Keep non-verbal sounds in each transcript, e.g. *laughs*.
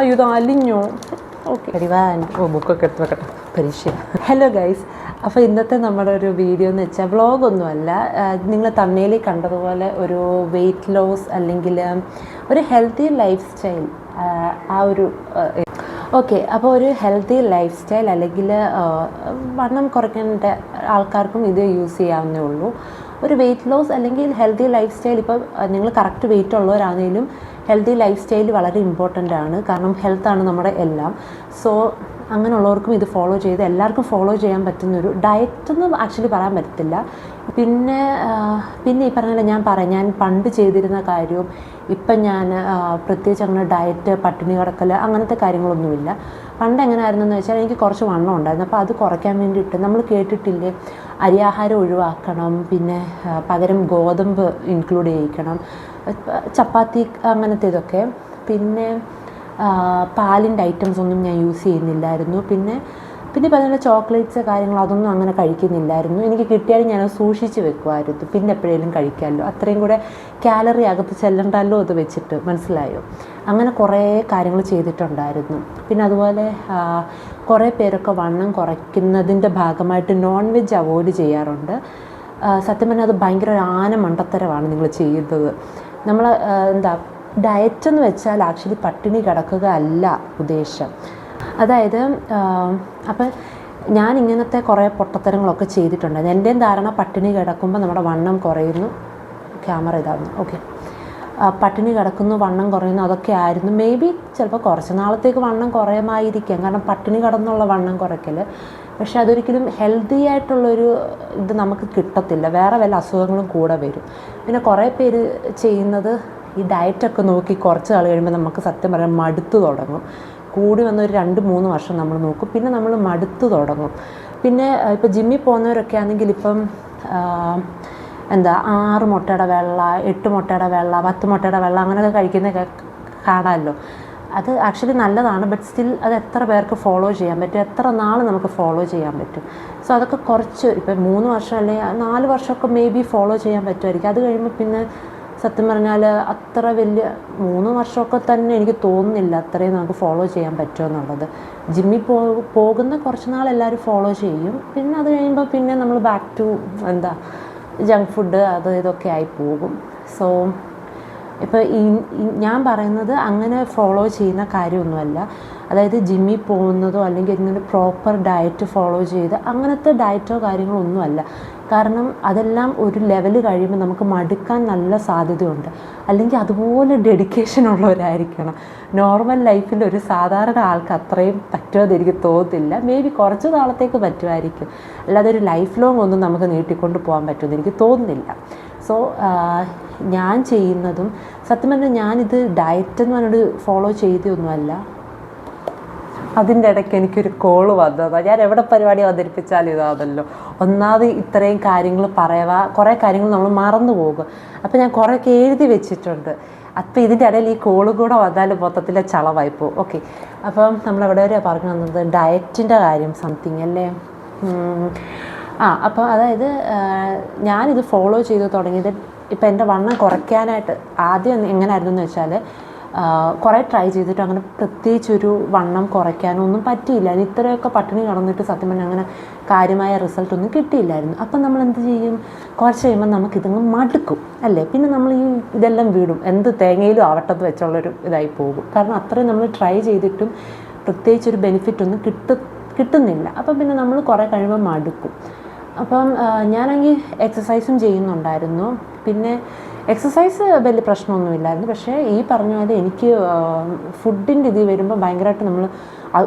അയ്യോ ഇത് അലിഞ്ഞോ? ഓക്കെ ഓ ബുക്കൊക്കെ എടുത്ത് വെക്കട്ടെ. പരീക്ഷ. ഹലോ ഗൈസ് അപ്പോൾ ഇന്നത്തെ നമ്മുടെ ഒരു വീഡിയോ എന്ന് വെച്ചാൽ വ്ളോഗൊന്നുമല്ല നിങ്ങൾ തണ്ണയിൽ കണ്ടതുപോലെ ഒരു വെയിറ്റ് ലോസ് അല്ലെങ്കിൽ ഒരു ഹെൽത്തി ലൈഫ് സ്റ്റൈൽ ആ ഒരു ഓക്കെ അപ്പോൾ ഒരു ഹെൽത്തി ലൈഫ് സ്റ്റൈൽ അല്ലെങ്കിൽ വണ്ണം കുറയ്ക്കേണ്ട ആൾക്കാർക്കും ഇത് യൂസ് ചെയ്യാവുന്നേ ഉള്ളൂ. ഒരു വെയിറ്റ് ലോസ് അല്ലെങ്കിൽ ഹെൽത്തി ലൈഫ് സ്റ്റൈൽ ഇപ്പോൾ നിങ്ങൾ കറക്റ്റ് വെയിറ്റ് ഉള്ളവരാണെങ്കിലും ഹെൽത്തി ലൈഫ് സ്റ്റൈൽ വളരെ ഇമ്പോർട്ടന്റ് ആണ്. കാരണം ഹെൽത്താണ് നമ്മുടെ എല്ലാം. സോ അങ്ങനെയുള്ളവർക്കും ഇത് ഫോളോ ചെയ്ത് എല്ലാവർക്കും ഫോളോ ചെയ്യാൻ പറ്റുന്നൊരു ഡയറ്റ് എന്ന് ആക്ച്വലി പറയാൻ പറ്റത്തില്ല. പിന്നെ പിന്നെ ഈ പറഞ്ഞ ഞാൻ പറയാം. ഞാൻ പണ്ട് ചെയ്തിരുന്ന കാര്യവും ഇപ്പം ഞാൻ പ്രത്യേകിച്ച് അങ്ങനെ ഡയറ്റ് പട്ടിണി കിടക്കൽ അങ്ങനത്തെ കാര്യങ്ങളൊന്നുമില്ല. പണ്ട് എങ്ങനെയായിരുന്നു എന്ന് വെച്ചാൽ എനിക്ക് കുറച്ച് വണ്ണം ഉണ്ടായിരുന്നു. അപ്പോൾ അത് കുറയ്ക്കാൻ വേണ്ടിയിട്ട് നമ്മൾ കേട്ടിട്ടില്ലേ? അരിയാഹാരം ഒഴിവാക്കണം. പിന്നെ പകരം ഗോതമ്പ് ഇൻക്ലൂഡ് ചെയ്യിക്കണം. ചപ്പാത്തി അങ്ങനത്തെ ഇതൊക്കെ പിന്നെ പാലിന്റെ ഐറ്റംസ് ഒന്നും ഞാൻ യൂസ് ചെയ്യുന്നില്ലായിരുന്നു. പിന്നെ പിന്നെ പറഞ്ഞ ചോക്ലേറ്റ്സ് കാര്യങ്ങൾ അതൊന്നും അങ്ങനെ കഴിക്കുന്നില്ലായിരുന്നു. എനിക്ക് കിട്ടിയാലും ഞാൻ സൂക്ഷിച്ച് വെക്കുമായിരുന്നു. പിന്നെ എപ്പോഴേലും കഴിക്കാമല്ലോ. അത്രയും കൂടെ കാലറി അകത്ത് ചെല്ലണ്ടല്ലോ അത് വെച്ചിട്ട്. മനസ്സിലായോ? അങ്ങനെ കുറേ കാര്യങ്ങൾ ചെയ്തിട്ടുണ്ടായിരുന്നു. പിന്നെ അതുപോലെ കുറേ പേരൊക്കെ വണ്ണം കുറയ്ക്കുന്നതിന്റെ ഭാഗമായിട്ട് നോൺ വെജ് അവോയ്ഡ് ചെയ്യാറുണ്ട് സത്യം പറഞ്ഞാൽ അത് ഭയങ്കര ഒരു ആന മണ്ടത്തരമാണ് നിങ്ങൾ ചെയ്യുന്നത്. നമ്മൾ എന്താ ഡയറ്റ് എന്ന് വെച്ചാൽ ആക്ച്വലി പട്ടിണി കിടക്കുക അല്ല ഉദ്ദേശം. അതായത് അപ്പം ഞാൻ ഇങ്ങനത്തെ കുറേ പൊട്ടത്തരങ്ങളൊക്കെ ചെയ്തിട്ടുണ്ട് എന്റെയും ധാരണ പട്ടിണി കിടക്കുമ്പോൾ നമ്മുടെ വണ്ണം കുറയുന്നു. ക്യാമറ ഇതാകുന്നു ഓക്കെ. പട്ടിണി കിടക്കുന്നു വണ്ണം കുറയുന്നു അതൊക്കെ ആയിരുന്നു. മേ ബി ചിലപ്പോൾ കുറച്ച് നാളത്തേക്ക് വണ്ണം കുറയുമായിരിക്കാം. കാരണം പട്ടിണി കിടന്നുള്ള വണ്ണം കുറയ്ക്കൽ പക്ഷെ അതൊരിക്കലും ഹെൽത്തി ആയിട്ടുള്ളൊരു ഇത് നമുക്ക് കിട്ടത്തില്ല. വേറെ വല്ല അസുഖങ്ങളും കൂടെ വരും. പിന്നെ കുറേ പേര് ചെയ്യുന്നത് ഈ ഡയറ്റൊക്കെ നോക്കി കുറച്ച് നാൾ കഴിയുമ്പോൾ നമുക്ക് സത്യം പറയാൻ മടുത്തു തുടങ്ങും. കൂടി വന്ന ഒരു രണ്ട് മൂന്ന് വർഷം നമ്മൾ നോക്കും. പിന്നെ നമ്മൾ മടുത്തു തുടങ്ങും. പിന്നെ ഇപ്പോൾ ജിമ്മിൽ പോകുന്നവരൊക്കെ ആണെങ്കിൽ ഇപ്പം എന്താ ആറ് മുട്ടയുടെ വെള്ള എട്ട് മുട്ടയുടെ വെള്ള പത്ത് മുട്ടയുടെ വെള്ള അങ്ങനെയൊക്കെ കഴിക്കുന്നതൊക്കെ കാണാമല്ലോ. അത് ആക്ച്വലി നല്ലതാണ് ബട്ട് സ്റ്റിൽ അത് എത്ര പേർക്ക് ഫോളോ ചെയ്യാൻ പറ്റും? എത്ര നാൾ നമുക്ക് ഫോളോ ചെയ്യാൻ പറ്റും? സോ അതൊക്കെ കുറച്ച് ഇപ്പം മൂന്ന് വർഷം അല്ലെങ്കിൽ നാല് വർഷമൊക്കെ മേ ബി ഫോളോ ചെയ്യാൻ പറ്റുമായിരിക്കും. അത് കഴിയുമ്പോൾ പിന്നെ സത്യം പറഞ്ഞാൽ അത്ര വലിയ മൂന്ന് വർഷമൊക്കെ തന്നെ എനിക്ക് തോന്നുന്നില്ല അത്രയും നമുക്ക് ഫോളോ ചെയ്യാൻ പറ്റുമെന്നുള്ളത് ജിമ്മിൽ പോ പോകുന്ന കുറച്ച് നാൾ എല്ലാവരും ഫോളോ ചെയ്യും. പിന്നെ അത് കഴിയുമ്പോൾ പിന്നെ നമ്മൾ ബാക്ക് ടു എന്താ ജങ്ക് ഫുഡ് അത് ഇതൊക്കെ ആയി പോകും. സോ ഇപ്പോൾ ഈ ഞാൻ പറയുന്നത് അങ്ങനെ ഫോളോ ചെയ്യുന്ന കാര്യമൊന്നുമല്ല. അതായത് ജിമ്മിൽ പോകുന്നതോ അല്ലെങ്കിൽ ഇങ്ങനെ പ്രോപ്പർ ഡയറ്റ് ഫോളോ ചെയ്ത് അങ്ങനത്തെ ഡയറ്റോ കാര്യങ്ങളോ ഒന്നുമല്ല കാരണം അതെല്ലാം ഒരു ലെവൽ കഴിയുമ്പോൾ നമുക്ക് മടുക്കാൻ നല്ല സാധ്യതയുണ്ട്. അല്ലെങ്കിൽ അതുപോലെ ഡെഡിക്കേഷൻ ഉള്ളവരായിരിക്കണം. നോർമൽ ലൈഫിൽ ഒരു സാധാരണ ആൾക്ക് അത്രയും പറ്റുമെന്ന് എനിക്ക് തോന്നത്തില്ല മേ ബി കുറച്ച് നാളത്തേക്ക് പറ്റുമായിരിക്കും. അല്ലാതെ ഒരു ലൈഫ് ലോങ് ഒന്നും നമുക്ക് നീട്ടിക്കൊണ്ട് പോകാൻ പറ്റുമെന്ന് എനിക്ക് തോന്നുന്നില്ല. സോ ഞാൻ ചെയ്യുന്നതും സത്യം പറഞ്ഞാൽ ഞാനിത് ഡയറ്റ് എന്ന് പറഞ്ഞിട്ട് ഫോളോ ചെയ്തൊന്നുമല്ല അതിന്റെ ഇടയ്ക്ക് എനിക്കൊരു കോൾ വന്നതാണ് ഞാൻ എവിടെ പരിപാടി അവതരിപ്പിച്ചാലും ഇതാണല്ലോ. ഒന്നാമത് ഇത്രയും കാര്യങ്ങൾ പറയുക കുറേ കാര്യങ്ങൾ നമ്മൾ മറന്നു പോകും. അപ്പോൾ ഞാൻ കുറേയൊക്കെ എഴുതി വെച്ചിട്ടുണ്ട്. അപ്പോൾ ഇതിന്റെ ഇടയിൽ ഈ കോൾ കൂടെ വന്നാൽ മൊത്തത്തിലെ ചളവായി പോകും. ഓക്കെ അപ്പം നമ്മൾ എവിടെ വരെയാണ് പറഞ്ഞു വന്നത്? ഡയറ്റിന്റെ കാര്യം സംതിങ് അല്ലേ. ആ അപ്പോൾ അതായത് ഞാനിത് ഫോളോ ചെയ്ത് തുടങ്ങിയത് ഇപ്പം എന്റെ വണ്ണം കുറയ്ക്കാനായിട്ട് ആദ്യം എങ്ങനെയായിരുന്നു എന്ന് വെച്ചാൽ കുറേ ട്രൈ ചെയ്തിട്ട് അങ്ങനെ പ്രത്യേകിച്ചൊരു വണ്ണം കുറയ്ക്കാനൊന്നും പറ്റിയില്ല. ഇത്രയൊക്കെ പട്ടിണി കടന്നിട്ട് സത്യം പറഞ്ഞാൽ അങ്ങനെ കാര്യമായ റിസൾട്ട് ഒന്നും കിട്ടിയില്ലായിരുന്നു. അപ്പം നമ്മൾ എന്ത് ചെയ്യും? കുറച്ച് കഴിയുമ്പോൾ നമുക്ക് ഇതങ്ങ് മടുക്കും അല്ലേ? പിന്നെ നമ്മൾ ഈ ഇതെല്ലാം വീടും. എന്ത് തേങ്ങയിലും ആവട്ടത്ത് വെച്ചുള്ളൊരു ഇതായി പോകും. കാരണം അത്രയും നമ്മൾ ട്രൈ ചെയ്തിട്ടും പ്രത്യേകിച്ചൊരു ബെനിഫിറ്റ് ഒന്നും കിട്ടു കിട്ടുന്നില്ല. അപ്പം പിന്നെ നമ്മൾ കുറേ കഴിയുമ്പോൾ മടുക്കും. അപ്പം ഞാനാണെങ്കിൽ എക്സസൈസും ചെയ്യുന്നുണ്ടായിരുന്നു. പിന്നെ എക്സസൈസ് വലിയ പ്രശ്നമൊന്നുമില്ലായിരുന്നു. പക്ഷേ ഈ പറഞ്ഞ പോലെ എനിക്ക് ഫുഡിന്റെ ഇത് വരുമ്പോൾ ഭയങ്കരമായിട്ട് നമ്മൾ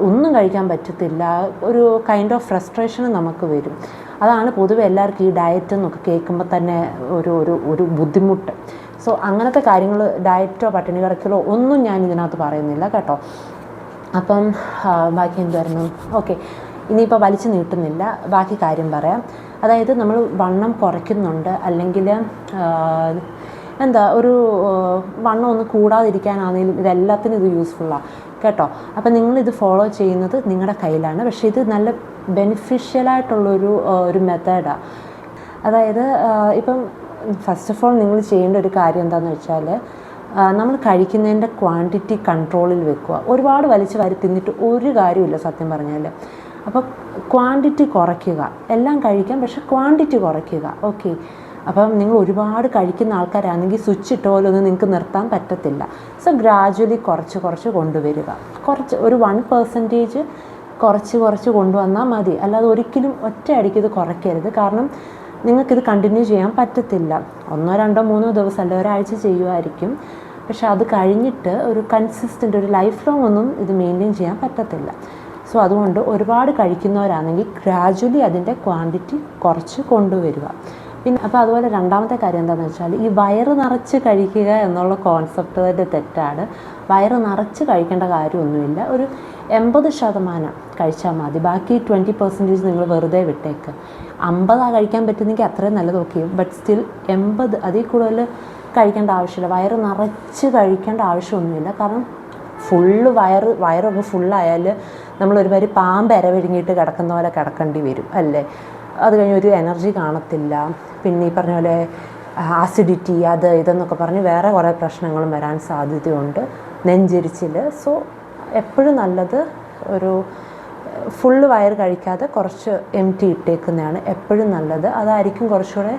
ഒന്നും കഴിക്കാൻ പറ്റത്തില്ല. ഒരു കൈൻഡ് ഓഫ് ഫ്രസ്ട്രേഷൻ നമുക്ക് വരും. അതാണ് പൊതുവെ എല്ലാവർക്കും ഈ ഡയറ്റ് എന്നൊക്കെ കേൾക്കുമ്പോൾ തന്നെ ഒരു ഒരു ഒരു ബുദ്ധിമുട്ട്. സോ അങ്ങനത്തെ കാര്യങ്ങൾ ഡയറ്റോ പട്ടിണി കിടക്കലോ ഒന്നും ഞാൻ ഇതിനകത്ത് പറയുന്നില്ല കേട്ടോ. അപ്പം ബാക്കി എന്തായിരുന്നു ഓക്കെ ഇനിയിപ്പോൾ വലിച്ചു നീട്ടുന്നില്ല. ബാക്കി കാര്യം പറയാം. അതായത് നമ്മൾ വണ്ണം കുറയ്ക്കുന്നുണ്ട്. അല്ലെങ്കിൽ എന്താ ഒരു വണ്ണം ഒന്ന് കൂടാതിരിക്കാനാണെങ്കിലും ഇതെല്ലാത്തിനും ഇത് യൂസ്ഫുള്ളാണ് കേട്ടോ? അപ്പം നിങ്ങളിത് ഫോളോ ചെയ്യുന്നത് നിങ്ങളുടെ കയ്യിലാണ്. പക്ഷേ ഇത് നല്ല ബെനിഫിഷ്യലായിട്ടുള്ളൊരു ഒരു മെത്തേഡാണ് അതായത് ഇപ്പം ഫസ്റ്റ് ഓഫ് ഓൾ നിങ്ങൾ ചെയ്യേണ്ട ഒരു കാര്യം എന്താണെന്ന് വെച്ചാൽ നമ്മൾ കഴിക്കുന്നതിന്റെ ക്വാണ്ടിറ്റി കൺട്രോളിൽ വെക്കുക. ഒരുപാട് വലിച്ചു വരി തിന്നിട്ട് ഒരു കാര്യമില്ല സത്യം പറഞ്ഞാൽ. അപ്പോൾ ക്വാണ്ടിറ്റി കുറയ്ക്കുക. എല്ലാം കഴിക്കാം പക്ഷെ ക്വാണ്ടിറ്റി കുറയ്ക്കുക. ഓക്കെ അപ്പം നിങ്ങൾ ഒരുപാട് കഴിക്കുന്ന ആൾക്കാരാണെങ്കിൽ സ്വിച്ച് ഇട്ട പോലെ ഒന്നും നിങ്ങൾക്ക് നിർത്താൻ പറ്റത്തില്ല. സോ ഗ്രാജ്വലി കുറച്ച് കുറച്ച് കൊണ്ടുവരിക. കുറച്ച് ഒരു വൺ പെർസെന്റേജ് കുറച്ച് കുറച്ച് കൊണ്ടുവന്നാൽ മതി. അല്ലാതെ ഒരിക്കലും ഒറ്റയടിക്ക് ഇത് കുറയ്ക്കരുത്. കാരണം നിങ്ങൾക്കിത് കണ്ടിന്യൂ ചെയ്യാൻ പറ്റത്തില്ല. ഒന്നോ രണ്ടോ മൂന്നോ ദിവസം അല്ല ഒരാഴ്ച ചെയ്യുമായിരിക്കും പക്ഷെ അത് കഴിഞ്ഞിട്ട് ഒരു കൺസിസ്റ്റന്റ് ഒരു ലൈഫ് ലോങ് ഒന്നും ഇത് മെയിന്റെയിൻ ചെയ്യാൻ പറ്റത്തില്ല. സോ അതുകൊണ്ട് ഒരുപാട് കഴിക്കുന്നവരാണെങ്കിൽ ഗ്രാജ്വലി അതിന്റെ ക്വാണ്ടിറ്റി കുറച്ച് കൊണ്ടുവരിക. പിന്നെ അപ്പോൾ അതുപോലെ രണ്ടാമത്തെ കാര്യം എന്താണെന്ന് വെച്ചാൽ ഈ വയറ് നിറച്ച് കഴിക്കുക എന്നുള്ള കോൺസെപ്റ്റ് തന്നെ തെറ്റാണ്. വയറ് നിറച്ച് കഴിക്കേണ്ട കാര്യമൊന്നുമില്ല. ഒരു എൺപത് ശതമാനം കഴിച്ചാൽ മതി. ബാക്കി ട്വന്റി പെർസെന്റേജ് നിങ്ങൾ വെറുതെ വിട്ടേക്ക്. അമ്പതാ കഴിക്കാൻ പറ്റുന്നെങ്കിൽ അത്രയും നല്ലത് ഓക്കെ ബട്ട് സ്റ്റിൽ എൺപത് അതിൽ കൂടുതൽ കഴിക്കേണ്ട ആവശ്യമില്ല. വയറ് നിറച്ച് കഴിക്കേണ്ട ആവശ്യമൊന്നുമില്ല. കാരണം ഫുള്ള് വയറ് വയറൊക്കെ ഫുള്ളായാൽ നമ്മൾ ഒരുമാതിരി പാമ്പ് ഇരവിഴുങ്ങിയിട്ട് കിടക്കുന്ന പോലെ കിടക്കേണ്ടി വരും അല്ലേ? അത് കഴിഞ്ഞ് ഒരു എനർജി കാണത്തില്ല. പിന്നെ ഈ പറഞ്ഞ പോലെ ആസിഡിറ്റി അത് ഇതെന്നൊക്കെ പറഞ്ഞ് വേറെ കുറേ പ്രശ്നങ്ങളും വരാൻ സാധ്യതയുണ്ട്. നെഞ്ചരിച്ചിൽ സോ എപ്പോഴും നല്ലത് ഒരു ഫുള്ള് വയർ കഴിക്കാതെ കുറച്ച് എം ടി ഇട്ടേക്കുന്നതാണ് എപ്പോഴും നല്ലത്. അതായിരിക്കും കുറച്ചുകൂടെ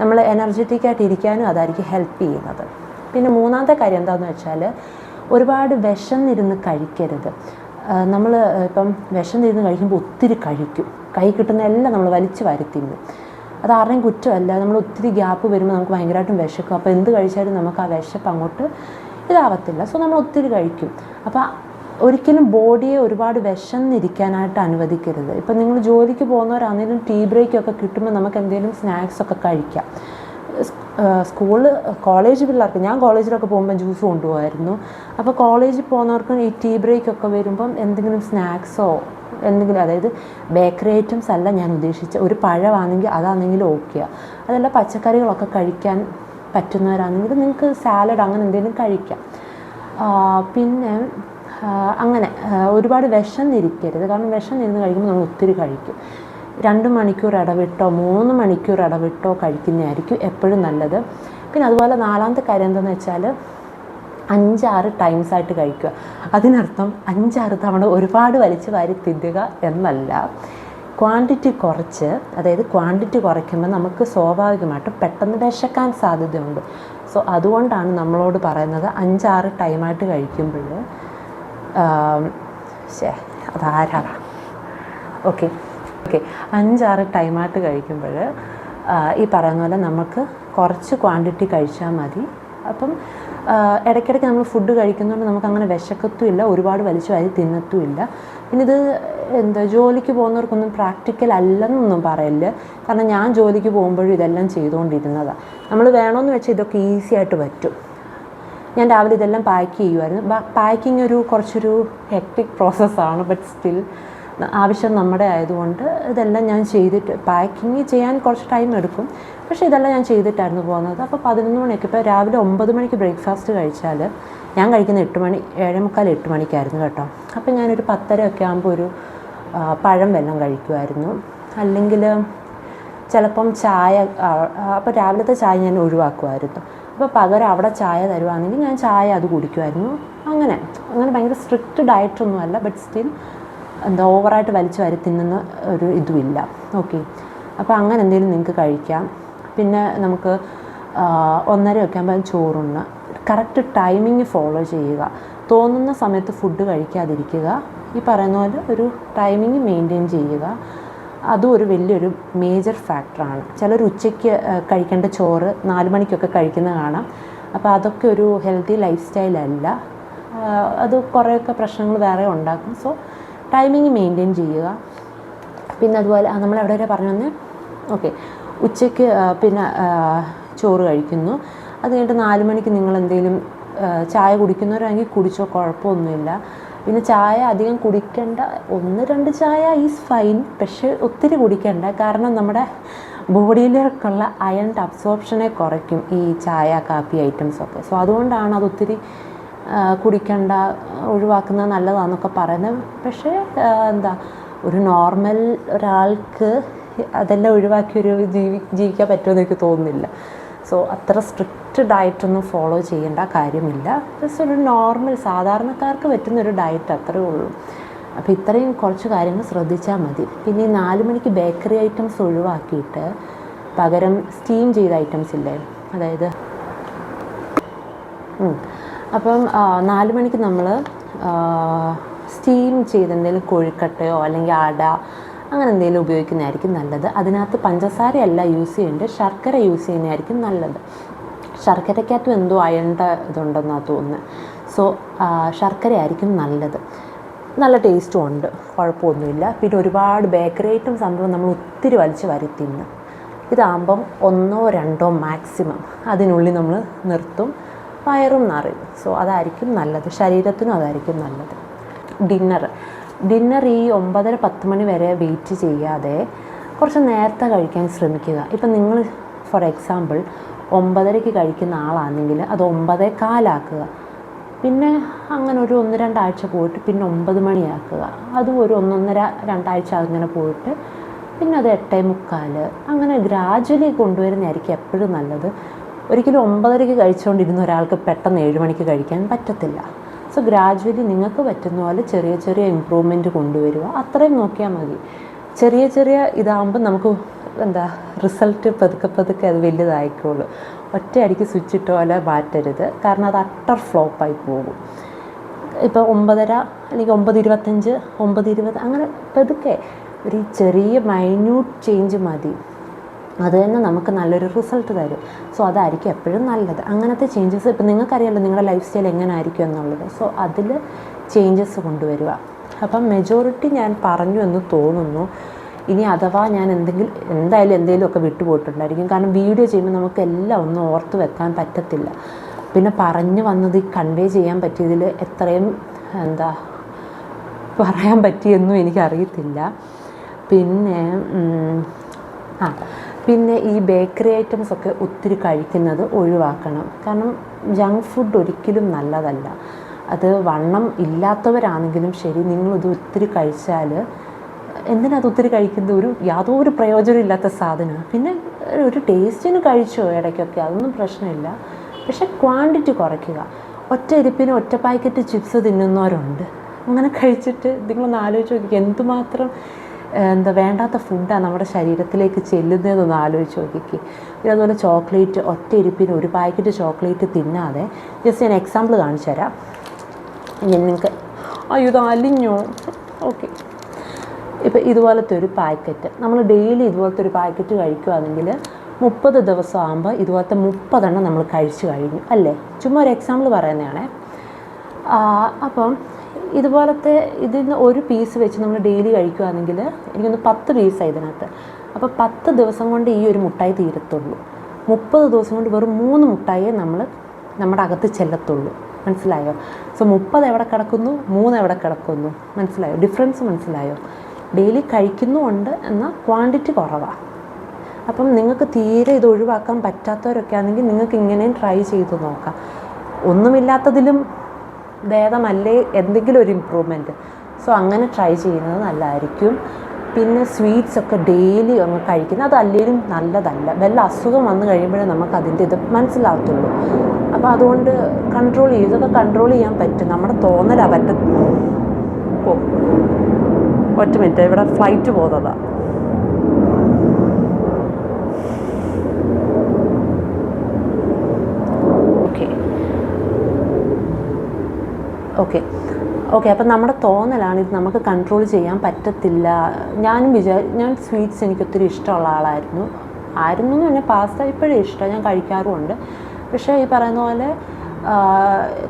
നമ്മൾ എനർജറ്റിക് ആയിട്ട് ഇരിക്കാനും അതായിരിക്കും ഹെൽപ്പ് ചെയ്യുന്നത്. പിന്നെ മൂന്നാമത്തെ കാര്യം എന്താണെന്ന് വെച്ചാൽ ഒരുപാട് വിശന്നിരുന്ന് കഴിക്കരുത്. നമ്മൾ ഇപ്പം വിഷം തീർന്ന് കഴിക്കുമ്പോൾ ഒത്തിരി കഴിക്കും. കൈ കിട്ടുന്ന എല്ലാം നമ്മൾ വലിച്ചു വാരി അത് ആരുടെയും കുറ്റമല്ല. നമ്മൾ ഒത്തിരി ഗ്യാപ്പ് വരുമ്പോൾ നമുക്ക് ഭയങ്കരമായിട്ടും വിശക്കും. അപ്പോൾ എന്ത് കഴിച്ചാലും നമുക്ക് ആ വിശപ്പ് അങ്ങോട്ട് ഇതാവത്തില്ല. സോ നമ്മൾ ഒത്തിരി കഴിക്കും. അപ്പോൾ ഒരിക്കലും ബോഡിയെ ഒരുപാട് വിശന്നിരിക്കാനായിട്ട് അനുവദിക്കരുത്. ഇപ്പം നിങ്ങൾ ജോലിക്ക് പോകുന്നവരാണെങ്കിലും ടീ ബ്രേക്കൊക്കെ കിട്ടുമ്പോൾ നമുക്ക് എന്തെങ്കിലും സ്നാക്സൊക്കെ കഴിക്കാം. സ്കൂൾ കോളേജ് പിള്ളേർക്ക് ഞാൻ കോളേജിലൊക്കെ പോകുമ്പോൾ ജ്യൂസ് കൊണ്ടുപോകായിരുന്നു അപ്പോൾ കോളേജിൽ പോകുന്നവർക്ക് ഈ ടീ ബ്രേക്കൊക്കെ വരുമ്പം എന്തെങ്കിലും സ്നാക്സോ എന്തെങ്കിലും അതായത് ബേക്കറി ഐറ്റംസ് അല്ല ഞാൻ ഉദ്ദേശിച്ച ഒരു പഴമാണെങ്കിൽ അതാണെങ്കിൽ ഓക്കെ. അതല്ല പച്ചക്കറികളൊക്കെ കഴിക്കാൻ പറ്റുന്നവരാണെങ്കിൽ നിങ്ങൾക്ക് സാലഡ് അങ്ങനെ എന്തെങ്കിലും കഴിക്കാം. പിന്നെ അങ്ങനെ ഒരുപാട് വിഷം നിരിക്കരുത് കാരണം വിഷം നിരുന്ന് കഴിക്കുമ്പോൾ നമ്മൾ ഒത്തിരി കഴിക്കും. രണ്ട് മണിക്കൂർ ഇടവിട്ടോ മൂന്ന് മണിക്കൂർ ഇടവിട്ടോ കഴിക്കുന്നതായിരിക്കും എപ്പോഴും നല്ലത്. പിന്നെ അതുപോലെ നാലാമത്തെ കാര്യം എന്താണെന്ന് വെച്ചാൽ അഞ്ചാറ് ടൈംസ് ആയിട്ട് കഴിക്കുക. അതിനർത്ഥം അഞ്ചാറ് തവണ ഒരുപാട് വലിച്ചു വാരി തിന്നുക എന്നല്ല. ക്വാണ്ടിറ്റി കുറച്ച് അതായത് ക്വാണ്ടിറ്റി കുറയ്ക്കുമ്പോൾ നമുക്ക് സ്വാഭാവികമായിട്ടും പെട്ടെന്ന് വിശക്കാൻ സാധ്യതയുണ്ട്. സോ അതുകൊണ്ടാണ് നമ്മളോട് പറയുന്നത് അഞ്ചാറ് ടൈമായിട്ട് കഴിക്കുമ്പോൾ ശേ അതാരാണ് ഓക്കെ ഓക്കെ. അഞ്ചാറ് ടൈമായിട്ട് കഴിക്കുമ്പോൾ ഈ പറയുന്ന പോലെ നമുക്ക് കുറച്ച് ക്വാണ്ടിറ്റി കഴിച്ചാൽ മതി. അപ്പം ഇടയ്ക്കിടയ്ക്ക് നമ്മൾ ഫുഡ് കഴിക്കുന്നതുകൊണ്ട് നമുക്ക് അങ്ങനെ വിശക്കത്തുമില്ല ഒരുപാട് വലിച്ചു വാരി തിന്നത്തുമില്ല. പിന്നെ ഇത് എന്താ ജോലിക്ക് പോകുന്നവർക്കൊന്നും പ്രാക്ടിക്കൽ അല്ലെന്നൊന്നും പറയില്ല. കാരണം ഞാൻ ജോലിക്ക് പോകുമ്പോഴും ഇതെല്ലാം ചെയ്തുകൊണ്ടിരുന്നതാണ് നമ്മൾ വേണമെന്ന് വെച്ചാൽ ഇതൊക്കെ ഈസി ആയിട്ട് പറ്റും. ഞാൻ രാവിലെ ഇതെല്ലാം പാക്ക് ചെയ്യുമായിരുന്നു പാക്കിംഗ് ഒരു കുറച്ചൊരു ഹെക്ടിക് പ്രോസസ്സാണ് ബട്ട് സ്റ്റിൽ ആവശ്യം നമ്മുടെ ആയതുകൊണ്ട് ഇതെല്ലാം ഞാൻ ചെയ്തിട്ട് പാക്കിങ് ചെയ്യാൻ കുറച്ച് ടൈം എടുക്കും. പക്ഷേ ഇതെല്ലാം ഞാൻ ചെയ്തിട്ടായിരുന്നു പോകുന്നത്. അപ്പോൾ പതിനൊന്ന് മണിക്ക് ഇപ്പോൾ രാവിലെ ഒമ്പത് മണിക്ക് ബ്രേക്ക്ഫാസ്റ്റ് കഴിച്ചാൽ ഞാൻ കഴിക്കുന്ന എട്ട് മണി ഏഴേ മുക്കാൽ എട്ട് മണിക്കായിരുന്നു കേട്ടോ. അപ്പോൾ ഞാനൊരു പത്തര ഒക്കെ ആകുമ്പോൾ ഒരു പഴം വെല്ലം കഴിക്കുമായിരുന്നു. അല്ലെങ്കിൽ ചിലപ്പം ചായ അപ്പോൾ രാവിലത്തെ ചായ ഞാൻ ഒഴിവാക്കുമായിരുന്നു. അപ്പോൾ പകരം അവിടെ ചായ തരുവാണെങ്കിൽ ഞാൻ ചായ അത് കുടിക്കുമായിരുന്നു. അങ്ങനെ അങ്ങനെ ഭയങ്കര സ്ട്രിക്റ്റ് ഡയറ്റൊന്നുമല്ല ബട്ട് സ്റ്റിൽ എന്താ ഓവറായിട്ട് വലിച്ചു വാരി തിന്നുന്ന ഒരു ഇതുമില്ല. ഓക്കെ. അപ്പോൾ അങ്ങനെ എന്തെങ്കിലും നിങ്ങൾക്ക് കഴിക്കാം. പിന്നെ നമുക്ക് ഒന്നര വയ്ക്കാൻ ആകുമ്പോൾ ചോറുണ്ണ. കറക്റ്റ് ടൈമിങ് ഫോളോ ചെയ്യുക. തോന്നുന്ന സമയത്ത് ഫുഡ് കഴിക്കാതിരിക്കുക. ഈ പറയുന്ന പോലെ ഒരു ടൈമിങ് മെയിന്റെയിൻ ചെയ്യുക. അതും ഒരു വലിയൊരു മേജർ ഫാക്ടറാണ്. ചിലർ ഉച്ചയ്ക്ക് കഴിക്കേണ്ട ചോറ് നാല് മണിക്കൊക്കെ കഴിക്കുന്ന കാണാം. അപ്പോൾ അതൊക്കെ ഒരു ഹെൽത്തി ലൈഫ് സ്റ്റൈലല്ല. അത് കുറേയൊക്കെ പ്രശ്നങ്ങൾ വേറെ ഉണ്ടാക്കും. സോ ടൈമിങ് മെയിന്റെയിൻ ചെയ്യുക. പിന്നെ അതുപോലെ നമ്മൾ എവിടെ വരെ പറഞ്ഞു വന്നേ ഓക്കെ ഉച്ചയ്ക്ക് പിന്നെ ചോറ് കഴിക്കുന്നു. അത് കഴിഞ്ഞിട്ട് നാല് മണിക്ക് നിങ്ങൾ എന്തെങ്കിലും ചായ കുടിക്കുന്നവരാണെങ്കിൽ കുടിച്ചോ കുഴപ്പമൊന്നുമില്ല. പിന്നെ ചായ അധികം കുടിക്കേണ്ട ഒന്ന് രണ്ട് ചായ ഈസ് ഫൈൻ പക്ഷേ ഒത്തിരി കുടിക്കേണ്ട. കാരണം നമ്മുടെ ബോഡിയിലേക്കുള്ള അയൺ അബ്സോർപ്ഷനെ കുറയ്ക്കും ഈ ചായ കാപ്പി ഐറ്റംസൊക്കെ സോ അതുകൊണ്ടാണ് അത് ഒത്തിരി കുടിക്കേണ്ട ഒഴിവാക്കുന്നത് നല്ലതാണെന്നൊക്കെ പറയുന്നത് പക്ഷേ എന്താ ഒരു നോർമൽ ഒരാൾക്ക് അതെല്ലാം ഒഴിവാക്കി ഒരു ജീവി ജീവിക്കാൻ പറ്റുമെന്ന് എനിക്ക് തോന്നുന്നില്ല. സോ അത്ര സ്ട്രിക്റ്റ് ഡയറ്റൊന്നും ഫോളോ ചെയ്യേണ്ട കാര്യമില്ല. ജസ്റ്റ് ഒരു നോർമൽ സാധാരണക്കാർക്ക് പറ്റുന്ന ഒരു ഡയറ്റ് അത്രേ ഉള്ളൂ. അപ്പോൾ ഇത്രയും കുറച്ച് കാര്യങ്ങൾ ശ്രദ്ധിച്ചാൽ മതി. പിന്നെ ഈ നാല് മണിക്ക് ബേക്കറി ഐറ്റംസ് ഒഴിവാക്കിയിട്ട് പകരം സ്റ്റീം ചെയ്ത ഐറ്റംസ് ഇല്ലേ? അതായത്. അപ്പം നാല് മണിക്ക് നമ്മൾ സ്റ്റീം ചെയ്ത് എന്തെങ്കിലും കൊഴുക്കട്ടയോ അല്ലെങ്കിൽ അട അങ്ങനെ എന്തെങ്കിലും ഉപയോഗിക്കുന്നതായിരിക്കും നല്ലത്. അതിനകത്ത് പഞ്ചസാരയല്ല യൂസ് ചെയ്യേണ്ടത് ശർക്കര യൂസ് ചെയ്യുന്നതായിരിക്കും നല്ലത്. ശർക്കരയ്ക്കകത്തും എന്തോ അയണ്ട ഇതുണ്ടെന്നാണ് തോന്നുന്നത് സോ ശർക്കര ആയിരിക്കും നല്ലത്. നല്ല ടേസ്റ്റും ഉണ്ട് കുഴപ്പമൊന്നുമില്ല. പിന്നെ ഒരുപാട് ബേക്കറി ഐറ്റം സംഭവം നമ്മൾ ഒത്തിരി വലിച്ച് വരുത്തിന്ന് തിന്നും. ഇതാകുമ്പം ഒന്നോ രണ്ടോ മാക്സിമം അതിനുള്ളിൽ നമ്മൾ നിർത്തും. വയറും നിറയും. സോ അതായിരിക്കും നല്ലത്. ശരീരത്തിനും അതായിരിക്കും നല്ലത്. ഡിന്നർ ഡിന്നർ ഈ ഒമ്പതര പത്ത് മണി വരെ വെയിറ്റ് ചെയ്യാതെ കുറച്ച് നേരത്തെ കഴിക്കാൻ ശ്രമിക്കുക. ഇപ്പം നിങ്ങൾ ഫോർ എക്സാമ്പിൾ ഒമ്പതരയ്ക്ക് കഴിക്കുന്ന ആളാണെങ്കിൽ അത് ഒമ്പതേ കാലാക്കുക. പിന്നെ അങ്ങനെ ഒരു ഒന്ന് രണ്ടാഴ്ച പോയിട്ട് പിന്നെ ഒമ്പത് മണിയാക്കുക. അതും ഒരു ഒന്നൊന്നര രണ്ടാഴ്ച അങ്ങനെ പോയിട്ട് പിന്നെ അത് എട്ടേ മുക്കാൽ അങ്ങനെ ഗ്രാജ്വലി കൊണ്ടുവരുന്നതായിരിക്കും എപ്പോഴും നല്ലത്. ഒരിക്കലും ഒമ്പതരയ്ക്ക് കഴിച്ചുകൊണ്ടിരുന്ന ഒരാൾക്ക് പെട്ടെന്ന് ഏഴ് മണിക്ക് കഴിക്കാൻ പറ്റത്തില്ല. സോ ഗ്രാജുവലി നിങ്ങൾക്ക് പറ്റുന്ന പോലെ ചെറിയ ചെറിയ ഇമ്പ്രൂവ്മെന്റ് കൊണ്ടുവരിക. അത്രയും നോക്കിയാൽ മതി. ചെറിയ ചെറിയ ഇതാകുമ്പോൾ നമുക്ക് എന്താ റിസൾട്ട് പതുക്കെ പതുക്കെ അത് വലുതായിക്കോളൂ. ഒറ്റയടിക്ക് സ്വിച്ച് ഇട്ട പോലെ മാറ്റരുത്. കാരണം അത് അട്ടർ ഫ്ലോപ്പായി പോകും. ഇപ്പോൾ ഒമ്പതര അല്ലെങ്കിൽ ഒമ്പത് ഇരുപത്തഞ്ച് ഒമ്പത് ഇരുപത് അങ്ങനെ പതുക്കെ. ഒരു ചെറിയ മൈന്യൂട്ട് ചേഞ്ച് മതി. അത് തന്നെ നമുക്ക് നല്ലൊരു റിസൾട്ട് തരും. സോ അതായിരിക്കും എപ്പോഴും നല്ലത്. അങ്ങനത്തെ ചേഞ്ചസ് ഇപ്പം നിങ്ങൾക്കറിയാമല്ലോ നിങ്ങളുടെ ലൈഫ് സ്റ്റൈൽ എങ്ങനെ ആയിരിക്കും എന്നുള്ളത്. സോ അതിൽ ചേഞ്ചസ് കൊണ്ടുവരിക. അപ്പം മെജോറിറ്റി ഞാൻ പറഞ്ഞു എന്ന് തോന്നുന്നു. ഇനി അഥവാ ഞാൻ എന്തെങ്കിലും എന്തായാലും എന്തെങ്കിലുമൊക്കെ വിട്ടുപോയിട്ടുണ്ടായിരിക്കും. കാരണം വീഡിയോ ചെയ്യുമ്പോൾ നമുക്ക് എല്ലാം ഒന്നും ഓർത്ത് വെക്കാൻ പറ്റത്തില്ല. പിന്നെ പറഞ്ഞു വന്നത് കൺവേ ചെയ്യാൻ പറ്റിയതിൽ എത്രയും എന്താ പറയാൻ പറ്റിയെന്നും എനിക്കറിയത്തില്ല. പിന്നെ ആ. പിന്നെ ഈ ബേക്കറി ഐറ്റംസ് ഒക്കെ ഒത്തിരി കഴിക്കുന്നത് ഒഴിവാക്കണം. കാരണം ജങ്ക് ഫുഡ് ഒരിക്കലും നല്ലതല്ല. അത് വണ്ണം ഇല്ലാത്തവരാണെങ്കിലും ശരി നിങ്ങളിത് ഒത്തിരി കഴിച്ചാൽ എന്തിനാ അത് ഒത്തിരി കഴിക്കുന്നത്? ഒരു യാതൊരു പ്രയോജനം ഇല്ലാത്ത സാധനമാണ് പിന്നെ ഒരു ടേസ്റ്റിന് കഴിച്ചോ ഇടയ്ക്കൊക്കെ അതൊന്നും പ്രശ്നമില്ല. പക്ഷെ ക്വാണ്ടിറ്റി കുറയ്ക്കുക. ഒറ്റ ഇരിപ്പിന് ഒറ്റ പാക്കറ്റ് ചിപ്സ് തിന്നുന്നവരുണ്ട്. അങ്ങനെ കഴിച്ചിട്ട് നിങ്ങളൊന്ന് ആലോചിച്ച് നോക്കി എന്തുമാത്രം എന്താ വേണ്ടാത്ത ഫുഡാണ് നമ്മുടെ ശരീരത്തിലേക്ക് ചെല്ലുന്നതെന്നൊന്ന് ആലോചിച്ച് നോക്കിക്ക്. പിന്നെ അതുപോലെ ചോക്ലേറ്റ് ഒറ്റ ഇരിപ്പിന് ഒരു പാക്കറ്റ് ചോക്ലേറ്റ് തിന്നാതെ ജസ്റ്റ് ഞാൻ എക്സാമ്പിൾ കാണിച്ചു തരാം. നിങ്ങൾക്ക് അയ്യോ ഇത് അലിഞ്ഞോ? ഓക്കെ ഇപ്പം ഇതുപോലത്തെ ഒരു പാക്കറ്റ് നമ്മൾ ഡെയിലി ഇതുപോലത്തെ ഒരു പാക്കറ്റ് കഴിക്കുകയാണെങ്കിൽ മുപ്പത് ദിവസം ആകുമ്പോൾ ഇതുപോലത്തെ മുപ്പതെണ്ണം നമ്മൾ കഴിച്ചു കഴിഞ്ഞു അല്ലേ? ചുമ്മാ ഒരു എക്സാമ്പിൾ പറയുന്നതാണേ. അപ്പം ഇതുപോലത്തെ ഇതിൽ നിന്ന് ഒരു പീസ് വെച്ച് നമ്മൾ ഡെയിലി കഴിക്കുകയാണെങ്കിൽ എനിക്കൊന്ന് പത്ത് പീസാണ് ഇതിനകത്ത്. അപ്പോൾ പത്ത് ദിവസം കൊണ്ട് ഈ ഒരു മുട്ടായി തീരത്തുള്ളൂ. മുപ്പത് ദിവസം കൊണ്ട് വെറും മൂന്ന് മുട്ടായിയെ നമ്മൾ നമ്മുടെ അകത്ത് ചെല്ലത്തുള്ളൂ. മനസ്സിലായോ? സോ മുപ്പത് എവിടെ കിടക്കുന്നു? മൂന്ന് എവിടെ കിടക്കുന്നു? മനസ്സിലായോ? ഡിഫറൻസ് മനസ്സിലായോ? ഡെയിലി കഴിക്കുന്നുമുണ്ട് എന്നാൽ ക്വാണ്ടിറ്റി കുറവാണ് അപ്പം നിങ്ങൾക്ക് തീരെ ഇത് ഒഴിവാക്കാൻ പറ്റാത്തവരൊക്കെ ആണെങ്കിൽ നിങ്ങൾക്ക് ഇങ്ങനെയും ട്രൈ ചെയ്ത് നോക്കാം. ഒന്നുമില്ലാത്തതിലും ഭേദമല്ലേ എന്തെങ്കിലും ഒരു ഇമ്പ്രൂവ്മെന്റ് സോ അങ്ങനെ ട്രൈ ചെയ്യുന്നത് നല്ലതായിരിക്കും. പിന്നെ സ്വീറ്റ്സ് ഒക്കെ ഡെയിലി അങ്ങ് കഴിക്കുന്നത് അതല്ലേലും നല്ലതല്ല. വല്ല അസുഖം വന്നു കഴിയുമ്പോഴേ നമുക്ക് അതിന്റെ ഇത് മനസ്സിലാകത്തുള്ളൂ അപ്പോൾ അതുകൊണ്ട് കൺട്രോൾ ചെയ്യും ഇതൊക്കെ കൺട്രോൾ ചെയ്യാൻ പറ്റും. നമ്മുടെ തോന്നലാണ് പറ്റും ഒറ്റ മിനിറ്റ് ഇവിടെ ഫ്ലൈറ്റ് പോകുന്നതാണ് ഓക്കെ ഓക്കെ അപ്പം നമ്മുടെ തോന്നലാണ് ഇത് നമുക്ക് കൺട്രോൾ ചെയ്യാൻ പറ്റത്തില്ല. ഞാനും വിചാ ഞാൻ സ്വീറ്റ്സ് എനിക്ക് ഒത്തിരി ഇഷ്ടമുള്ള ആളായിരുന്നു. ആയിരുന്നു എന്ന് പറഞ്ഞാൽ പാസ്ത ഇപ്പോഴും ഇഷ്ടം ഞാൻ കഴിക്കാറുമുണ്ട്. പക്ഷേ ഈ പറയുന്ന പോലെ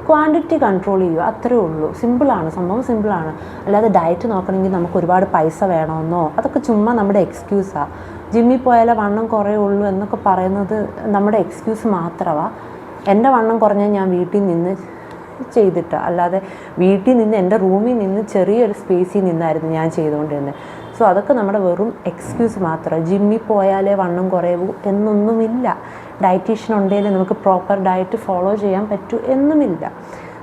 ക്വാണ്ടിറ്റി കൺട്രോൾ ചെയ്യുക അത്രേ ഉള്ളൂ. സിമ്പിളാണ് സംഭവം സിമ്പിളാണ് അല്ലാതെ ഡയറ്റ് നോക്കണമെങ്കിൽ നമുക്ക് ഒരുപാട് പൈസ വേണമെന്നോ അതൊക്കെ ചുമ്മാ നമ്മുടെ എക്സ്ക്യൂസാണ് ജിമ്മിൽ പോയാലേ വണ്ണം കുറേ ഉള്ളൂ എന്നൊക്കെ പറയുന്നത് നമ്മുടെ എക്സ്ക്യൂസ് മാത്രമാണ് എന്റെ വണ്ണം കുറഞ്ഞാൽ ഞാൻ വീട്ടിൽ നിന്ന് ചെയ്തിട്ട്. അല്ലാതെ വീട്ടിൽ നിന്ന് എന്റെ റൂമിൽ നിന്ന് ചെറിയൊരു സ്പേസിൽ നിന്നായിരുന്നു ഞാൻ ചെയ്തുകൊണ്ടിരുന്നത്. സോ അതൊക്കെ നമ്മുടെ വെറും എക്സ്ക്യൂസ് മാത്രമാണ് ജിമ്മിൽ പോയാലേ വണ്ണം കുറയൂ എന്നൊന്നുമില്ല. ഡയറ്റീഷ്യൻ ഉണ്ടെങ്കിൽ നമുക്ക് പ്രോപ്പർ ഡയറ്റ് ഫോളോ ചെയ്യാൻ പറ്റൂ എന്നുമില്ല.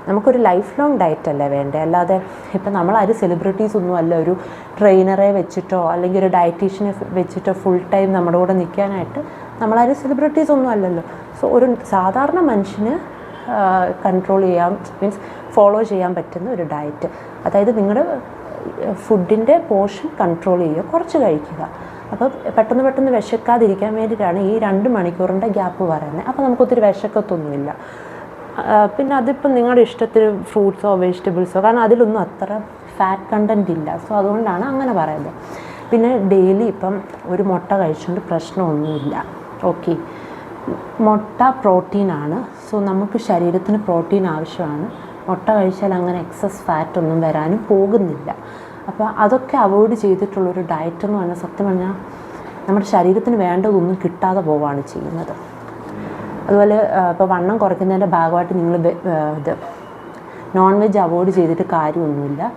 നമുക്കൊരു ലൈഫ് ലോങ് ഡയറ്റ് അല്ലേ വേണ്ടേ? അല്ലാതെ ഇപ്പം നമ്മളാരും സെലിബ്രിറ്റീസ് ഒന്നും അല്ല. ഒരു ട്രെയിനറെ വെച്ചിട്ടോ അല്ലെങ്കിൽ ഒരു ഡയറ്റീഷ്യനെ വെച്ചിട്ടോ ഫുൾ ടൈം നമ്മുടെ കൂടെ നിൽക്കാനായിട്ട് നമ്മളാരും സെലിബ്രിറ്റീസ് ഒന്നും അല്ലല്ലോ. സോ ഒരു സാധാരണ മനുഷ്യന് കൺട്രോൾ ചെയ്യാൻ മീൻസ് ഫോളോ ചെയ്യാൻ പറ്റുന്ന ഒരു ഡയറ്റ് അതായത് നിങ്ങളുടെ ഫുഡിന്റെ പോർഷൻ കൺട്രോൾ ചെയ്യുക കുറച്ച് കഴിക്കുക. അപ്പോൾ പെട്ടെന്ന് പെട്ടെന്ന് വിശക്കാതിരിക്കാൻ വേണ്ടിയിട്ടാണ് ഈ രണ്ട് മണിക്കൂറിന്റെ ഗ്യാപ്പ് പറയുന്നത്. അപ്പോൾ നമുക്കൊത്തിരി വിശക്കത്തൊന്നുമില്ല. പിന്നെ അതിപ്പം നിങ്ങളുടെ ഇഷ്ടത്തിന് ഫ്രൂട്ട്സോ വെജിറ്റബിൾസോ കാരണം അതിലൊന്നും അത്ര ഫാറ്റ് കണ്ടന്റ് ഇല്ല. സോ അതുകൊണ്ടാണ് അങ്ങനെ പറയുന്നത്. പിന്നെ ഡെയിലി ഇപ്പം ഒരു മുട്ട കഴിച്ചുകൊണ്ട് പ്രശ്നമൊന്നുമില്ല. ഓക്കെ മുട്ട പ്രോട്ടീനാണ്. സോ നമുക്ക് ശരീരത്തിന് പ്രോട്ടീൻ ആവശ്യമാണ്. മുട്ട കഴിച്ചാൽ അങ്ങനെ എക്സസ് ഫാറ്റ് ഒന്നും വരാനും പോകുന്നില്ല. അപ്പോൾ അതൊക്കെ അവോയ്ഡ് ചെയ്തിട്ടുള്ളൊരു ഡയറ്റ് എന്ന് പറഞ്ഞാൽ സത്യം പറഞ്ഞാൽ നമ്മുടെ ശരീരത്തിന് വേണ്ടതൊന്നും കിട്ടാതെ പോവുകയാണ് ചെയ്യുന്നത്. അതുപോലെ ഇപ്പോൾ വണ്ണം കുറയ്ക്കുന്നതിന്റെ ഭാഗമായിട്ട് നിങ്ങൾ ഇത് നോൺ വെജ് അവോയ്ഡ് ചെയ്തിട്ട് കാര്യമൊന്നുമില്ല.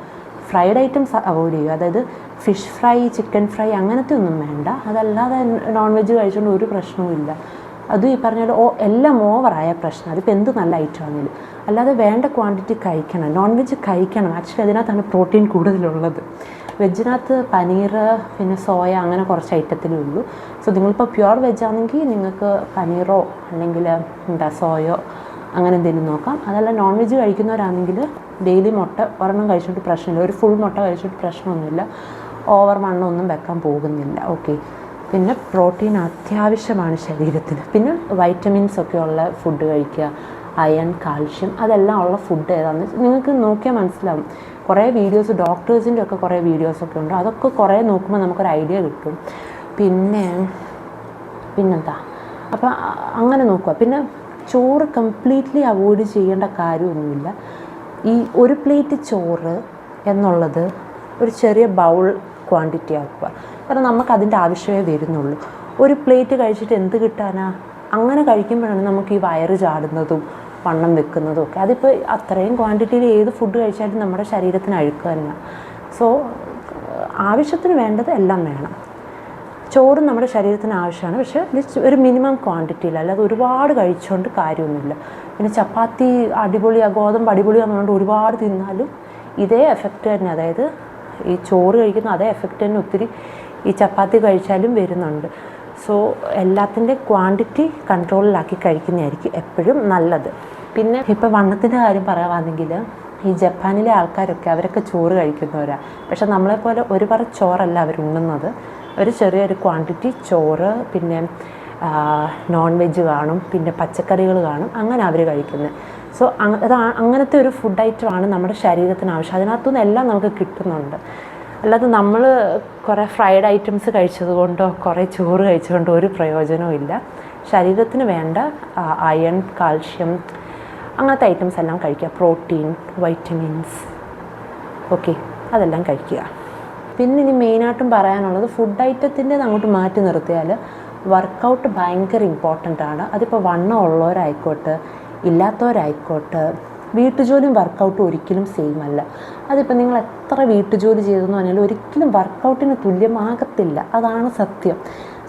ഫ്രൈഡ് ഐറ്റംസ് അവോയ്ഡ് ചെയ്യുക. അതായത് ഫിഷ് ഫ്രൈ ചിക്കൻ ഫ്രൈ അങ്ങനത്തെ ഒന്നും വേണ്ട. അതല്ലാതെ നോൺ വെജ് കഴിച്ചുകൊണ്ട് ഒരു പ്രശ്നവുമില്ല. അതും ഈ പറഞ്ഞ പോലെ ഓ എല്ലാം ഓവറായ പ്രശ്നം. അതിപ്പോൾ എന്ത് നല്ല ഐറ്റം ആണെങ്കിലും. അല്ലാതെ വേണ്ട ക്വാണ്ടിറ്റി കഴിക്കണം. നോൺ വെജ് കഴിക്കണം. ആക്ച്വലി അതിനകത്താണ് പ്രോട്ടീൻ കൂടുതലുള്ളത്. വെജിനകത്ത് പനീർ പിന്നെ സോയ അങ്ങനെ കുറച്ച് ഐറ്റത്തിലേ ഉള്ളൂ. സോ നിങ്ങളിപ്പോൾ പ്യുവർ വെജാണെങ്കിൽ നിങ്ങൾക്ക് പനീറോ അല്ലെങ്കിൽ എന്താ സോയോ അങ്ങനെ എന്തെങ്കിലും നോക്കാം. അതല്ല നോൺ വെജ് കഴിക്കുന്നവരാണെങ്കിൽ ഡെയിലി മുട്ട ഒരെണ്ണം കഴിച്ചിട്ട് പ്രശ്നമില്ല. ഒരു ഫുൾ മുട്ട കഴിച്ചിട്ട് പ്രശ്നമൊന്നുമില്ല. ഓവർ മണ്ണൊന്നും വെക്കാൻ പോകുന്നില്ല. ഓക്കെ പിന്നെ പ്രോട്ടീൻ അത്യാവശ്യമാണ് ശരീരത്തിന്. പിന്നെ വൈറ്റമിൻസ് ഒക്കെ ഉള്ള ഫുഡ് കഴിക്കുക അയൺ കാൽഷ്യം അതെല്ലാം ഉള്ള ഫുഡ് ഏതാണെന്ന് നിങ്ങൾക്ക് നോക്കിയാൽ മനസ്സിലാവും. കുറേ വീഡിയോസ് ഡോക്ടേഴ്സിന്റെ ഒക്കെ കുറേ വീഡിയോസൊക്കെ ഉണ്ട്. അതൊക്കെ കുറേ നോക്കുമ്പോൾ നമുക്കൊരു ഐഡിയ കിട്ടും. പിന്നെ പിന്നെന്താ? അപ്പം അങ്ങനെ നോക്കുക. പിന്നെ ചോറ് കംപ്ലീറ്റ്ലി അവോയ്ഡ് ചെയ്യേണ്ട കാര്യമൊന്നുമില്ല. ഈ ഒരു പ്ലേറ്റ് ചോറ് എന്നുള്ളത് ഒരു ചെറിയ ബൗൾ ക്വാണ്ടിറ്റി ആക്കുക. കാരണം നമുക്ക് അതിന്റെ ആവശ്യമേ വരുന്നുള്ളൂ. ഒരു പ്ലേറ്റ് കഴിച്ചിട്ട് എന്ത് കിട്ടാനാ? അങ്ങനെ കഴിക്കുമ്പോഴാണ് നമുക്ക് ഈ വയറ് ചാടുന്നതും വണ്ണം വെക്കുന്നതും ഒക്കെ. അതിപ്പോൾ അത്രയും ക്വാണ്ടിറ്റിയിൽ ഏത് ഫുഡ് കഴിച്ചാലും നമ്മുടെ ശരീരത്തിന് അഴുക്ക് തന്നെ സോ ആവശ്യത്തിന് വേണ്ടത് എല്ലാം വേണം. ചോറും നമ്മുടെ ശരീരത്തിന് ആവശ്യമാണ്. പക്ഷേ ഒരു മിനിമം ക്വാണ്ടിറ്റിയിൽ അല്ലാതെ ഒരുപാട് കഴിച്ചുകൊണ്ട് കാര്യമൊന്നുമില്ല. പിന്നെ ചപ്പാത്തി അടിപൊളിയാണ് ഗോതമ്പ് അടിപൊളിയാണെന്നുകൊണ്ട് ഒരുപാട് തിന്നാലും ഇതേ എഫക്റ്റ് തന്നെ. അതായത് ഈ ചോറ് കഴിക്കുന്ന അതേ എഫക്റ്റ് തന്നെ ഒത്തിരി ഈ ചപ്പാത്തി കഴിച്ചാലും വരുന്നുണ്ട്. സോ എല്ലാത്തിന്റെ ക്വാണ്ടിറ്റി കൺട്രോളിലാക്കി കഴിക്കുന്നതായിരിക്കും എപ്പോഴും നല്ലത്. പിന്നെ ഇപ്പോൾ വണ്ണത്തിന്റെ കാര്യം പറയുകയാണെങ്കിൽ ഈ ജപ്പാനിലെ ആൾക്കാരൊക്കെ അവരൊക്കെ ചോറ് കഴിക്കുന്നവരാണ് പക്ഷെ നമ്മളെപ്പോലെ ഒരുപാട് പറ ചോറല്ല അവർ ഉണ്ണുന്നത് ഒരു ചെറിയൊരു ക്വാണ്ടിറ്റി ചോറ് പിന്നെ നോൺ വെജ് കാണും പിന്നെ പച്ചക്കറികൾ കാണും അങ്ങനെ അവർ കഴിക്കുന്നത് സോ അത് അങ്ങനത്തെ ഒരു ഫുഡ് ഐറ്റമാണ് നമ്മുടെ ശരീരത്തിന് ആവശ്യം. അതിനകത്തുനിന്ന് എല്ലാം നമുക്ക് കിട്ടുന്നുണ്ട്. അല്ലാതെ നമ്മൾ കുറേ ഫ്രൈഡ് ഐറ്റംസ് കഴിച്ചത് കൊണ്ടോ കുറേ ചോറ് കഴിച്ചതുകൊണ്ടോ ഒരു പ്രയോജനവും ഇല്ല. ശരീരത്തിന് വേണ്ട അയൺ കാൽഷ്യം അങ്ങനത്തെ ഐറ്റംസ് എല്ലാം കഴിക്കുക. പ്രോട്ടീൻ വൈറ്റമിൻസ് ഓക്കെ അതെല്ലാം കഴിക്കുക. പിന്നെ ഇനി മെയിനായിട്ടും പറയാനുള്ളത് ഫുഡ് ഐറ്റത്തിന്റെ അങ്ങോട്ട് മാറ്റി നിർത്തിയാൽ വർക്കൗട്ട് ഭയങ്കര ഇമ്പോർട്ടന്റ് ആണ്. അതിപ്പോൾ വണ്ണം ഉള്ളവരായിക്കോട്ടെ ഇല്ലാത്തവരായിക്കോട്ടെ വീട്ടുജോലിയും വർക്കൗട്ടും ഒരിക്കലും സെയിം അല്ല. അതിപ്പോൾ നിങ്ങൾ എത്ര വീട്ടുജോലി ചെയ്തെന്ന് പറഞ്ഞാലും ഒരിക്കലും വർക്കൗട്ടിന് തുല്യമാകത്തില്ല. അതാണ് സത്യം.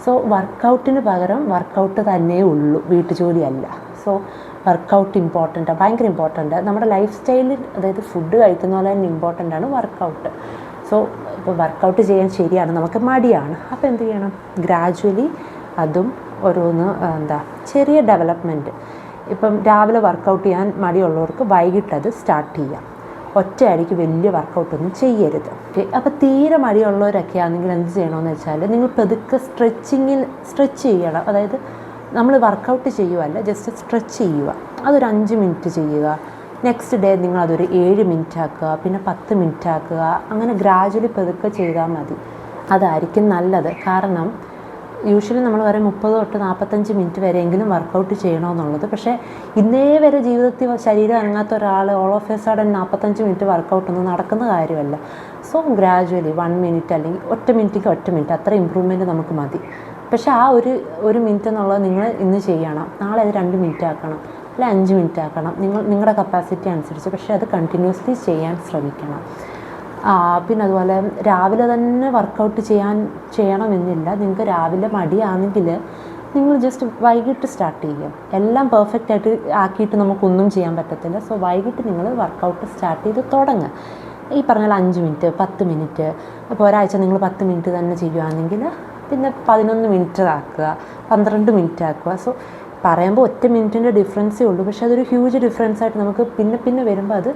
സോ വർക്കൗട്ടിന് പകരം വർക്കൗട്ട് തന്നെ ഉള്ളൂ വീട്ടുജോലിയല്ല സോ വർക്കൗട്ട് ഇമ്പോർട്ടന്റ് ഭയങ്കര ഇമ്പോർട്ടന്റ് നമ്മുടെ ലൈഫ് സ്റ്റൈലിൽ അതായത് ഫുഡ് കഴിക്കുന്ന പോലെ തന്നെ ഇമ്പോർട്ടന്റ് ആണ് വർക്കൗട്ട് സോ ഇപ്പോൾ വർക്കൗട്ട് ചെയ്യാൻ ശരിയാണ് നമുക്ക് മടിയാണ്. അപ്പോൾ എന്ത് ചെയ്യണം? ഗ്രാജുവലി അതും ഓരോന്ന് എന്താ ചെറിയ ഡെവലപ്മെന്റ് ഇപ്പം രാവിലെ വർക്കൗട്ട് ചെയ്യാൻ മടിയുള്ളവർക്ക് വൈകിട്ടത് സ്റ്റാർട്ട് ചെയ്യാം. ഒറ്റയടിക്ക് വലിയ വർക്കൗട്ടൊന്നും ചെയ്യരുത്. അപ്പോൾ തീരെ മടിയുള്ളവരൊക്കെ ആണെങ്കിൽ എന്ത് ചെയ്യണമെന്ന് വെച്ചാൽ നിങ്ങൾ പതുക്കെ സ്ട്രെച്ചിങ്ങിൽ സ്ട്രെച്ച് ചെയ്യണം. അതായത് നമ്മൾ വർക്കൗട്ട് ചെയ്യുകയല്ല ജസ്റ്റ് സ്ട്രെച്ച് ചെയ്യുക. അതൊരു അഞ്ച് മിനിറ്റ് ചെയ്യുക. നെക്സ്റ്റ് ഡേ നിങ്ങൾ അതൊരു ഏഴ് മിനിറ്റ് ആക്കുക പിന്നെ പത്ത് മിനിറ്റ് ആക്കുക. അങ്ങനെ ഗ്രാജുവലി പതുക്കെ ചെയ്താൽ മതി. അതായിരിക്കും നല്ലത്. കാരണം യൂഷ്വലി നമ്മൾ വരെ മുപ്പത് തൊട്ട് നാൽപ്പത്തഞ്ച് മിനിറ്റ് വരെയെങ്കിലും വർക്കൗട്ട് ചെയ്യണമെന്നുള്ളത്. പക്ഷേ ഇന്നേ വരെ ജീവിതത്തിൽ ശരീരം അനങ്ങാത്ത ഒരാൾ ഓൾ ഓഫ് എ സഡൻ നാൽപ്പത്തഞ്ച് മിനിറ്റ് വർക്കൗട്ടൊന്നും നടക്കുന്ന കാര്യമല്ല. സോ ഗ്രാജുവലി വൺ മിനിറ്റ് അല്ലെങ്കിൽ ഒറ്റ മിനിറ്റിക്ക് ഒറ്റ മിനിറ്റ് അത്ര ഇമ്പ്രൂവ്മെന്റ് നമുക്ക് മതി. പക്ഷേ ആ ഒരു ഒരു മിനിറ്റ് എന്നുള്ളത് നിങ്ങൾ ഇന്ന് ചെയ്യണം. നാളെ അത് രണ്ട് മിനിറ്റ് ആക്കണം. അല്ലെങ്കിൽ അഞ്ച് മിനിറ്റ് ആക്കണം. നിങ്ങൾ നിങ്ങളുടെ കപ്പാസിറ്റി അനുസരിച്ച്. പക്ഷേ അത് കണ്ടിന്യൂസ്ലി ചെയ്യാൻ ശ്രമിക്കണം. പിന്നെ അതുപോലെ രാവിലെ തന്നെ വർക്കൗട്ട് ചെയ്യാൻ ചെയ്യണമെന്നില്ല. നിങ്ങൾക്ക് രാവിലെ മടിയാണെങ്കിൽ നിങ്ങൾ ജസ്റ്റ് വൈകിട്ട് സ്റ്റാർട്ട് ചെയ്യുക. എല്ലാം പെർഫെക്റ്റ് ആയിട്ട് ആക്കിയിട്ട് നമുക്കൊന്നും ചെയ്യാൻ പറ്റത്തില്ല. സോ വൈകിട്ട് നിങ്ങൾ വർക്കൗട്ട് സ്റ്റാർട്ട് ചെയ്ത് തുടങ്ങുക. ഈ പറഞ്ഞ അഞ്ച് മിനിറ്റ് പത്ത് മിനിറ്റ് അപ്പോൾ ഒരാഴ്ച നിങ്ങൾ പത്ത് മിനിറ്റ് തന്നെ ചെയ്യുകയാണെങ്കിൽ പിന്നെ പതിനൊന്ന് മിനിറ്റ് ആക്കുക പന്ത്രണ്ട് മിനിറ്റ് ആക്കുക. സോ പറയുമ്പോൾ ഒറ്റ മിനിറ്റിന്റെ ഡിഫറൻസേ ഉള്ളൂ. പക്ഷേ അതൊരു ഹ്യൂജ് ഡിഫറൻസ് ആയിട്ട് നമുക്ക് പിന്നെ പിന്നെ വരുമ്പോൾ അത്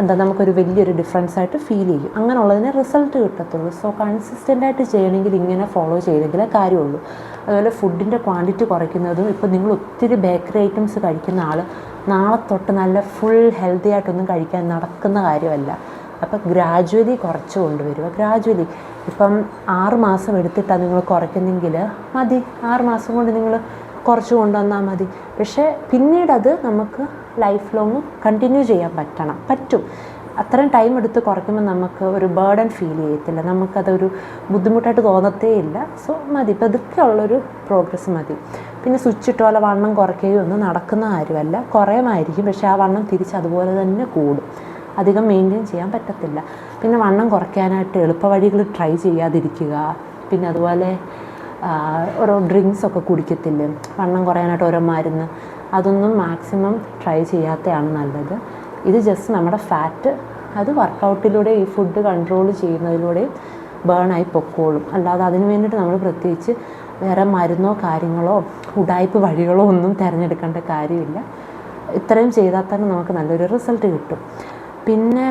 എന്താ നമുക്കൊരു വലിയൊരു ഡിഫറൻസ് ആയിട്ട് ഫീൽ ചെയ്യും. അങ്ങനെയുള്ളതിന് റിസൾട്ട് കിട്ടത്തുള്ളൂ. സോ കൺസിസ്റ്റന്റ് ആയിട്ട് ചെയ്യണമെങ്കിൽ ഇങ്ങനെ ഫോളോ ചെയ്തെങ്കിലേ കാര്യമുള്ളൂ. അതുപോലെ ഫുഡിന്റെ ക്വാണ്ടിറ്റി കുറയ്ക്കുന്നതും ഇപ്പോൾ നിങ്ങൾ ഒത്തിരി ബേക്കറി ഐറ്റംസ് കഴിക്കുന്ന ആൾ നാളെ തൊട്ട് നല്ല ഫുൾ ഹെൽത്തി ആയിട്ടൊന്നും കഴിക്കാൻ നടക്കുന്ന കാര്യമല്ല. അപ്പോൾ ഗ്രാജുവലി കുറച്ച് കൊണ്ടുവരിക ഗ്രാജുവലി ഇപ്പം ആറ് മാസം എടുത്തിട്ടാണ് നിങ്ങൾ കുറയ്ക്കുന്നെങ്കിൽ മതി. ആറ് മാസം കൊണ്ട് നിങ്ങൾ കുറച്ച് കൊണ്ടുവന്നാൽ മതി. പക്ഷേ പിന്നീടത് നമുക്ക് ലൈഫ് ലോങ് കണ്ടിന്യൂ ചെയ്യാൻ പറ്റണം. പറ്റും. അത്രയും ടൈം എടുത്ത് കുറയ്ക്കുമ്പോൾ നമുക്ക് ഒരു ബേർഡൻ ഫീൽ ചെയ്യത്തില്ല. നമുക്കതൊരു ബുദ്ധിമുട്ടായിട്ട് തോന്നത്തേ ഇല്ല സോ മതി. ഇപ്പോൾ ഇതൊക്കെ ഉള്ളൊരു പ്രോഗ്രസ് മതി. പിന്നെ സ്വിച്ച് ഇട്ട പോലെ വണ്ണം കുറയ്ക്കുകയോ ഒന്നും നടക്കുന്ന കാര്യമല്ല. കുറയുമായിരിക്കും. പക്ഷേ ആ വണ്ണം തിരിച്ച് അതുപോലെ തന്നെ കൂടും. അധികം മെയിന്റെയിൻ ചെയ്യാൻ പറ്റത്തില്ല. പിന്നെ വണ്ണം കുറയ്ക്കാനായിട്ട് എളുപ്പവഴികൾ ട്രൈ ചെയ്യാതിരിക്കുക. പിന്നെ അതുപോലെ ഓരോ ഡ്രിങ്ക്സ് ഒക്കെ കുടിക്കത്തില്ലേ? വണ്ണം കുറയാനായിട്ട് ഓരോ മരുന്ന്. അതൊന്നും മാക്സിമം ട്രൈ ചെയ്യാത്തതാണ് നല്ലത്. ഇത് ജസ്റ്റ് നമ്മുടെ ഫാറ്റ് അത് വർക്കൗട്ടിലൂടെ ഈ ഫുഡ് കൺട്രോൾ ചെയ്യുന്നതിലൂടെയും ബേണായി പൊക്കോളും. അല്ലാതെ അതിന് വേണ്ടിയിട്ട് നമ്മൾ പ്രത്യേകിച്ച് വേറെ മരുന്നോ കാര്യങ്ങളോ ഉടായ്പ വഴികളോ ഒന്നും തിരഞ്ഞെടുക്കേണ്ട കാര്യമില്ല. ഇത്രയും ചെയ്താൽ തന്നെ നമുക്ക് നല്ലൊരു റിസൾട്ട് കിട്ടും. പിന്നെ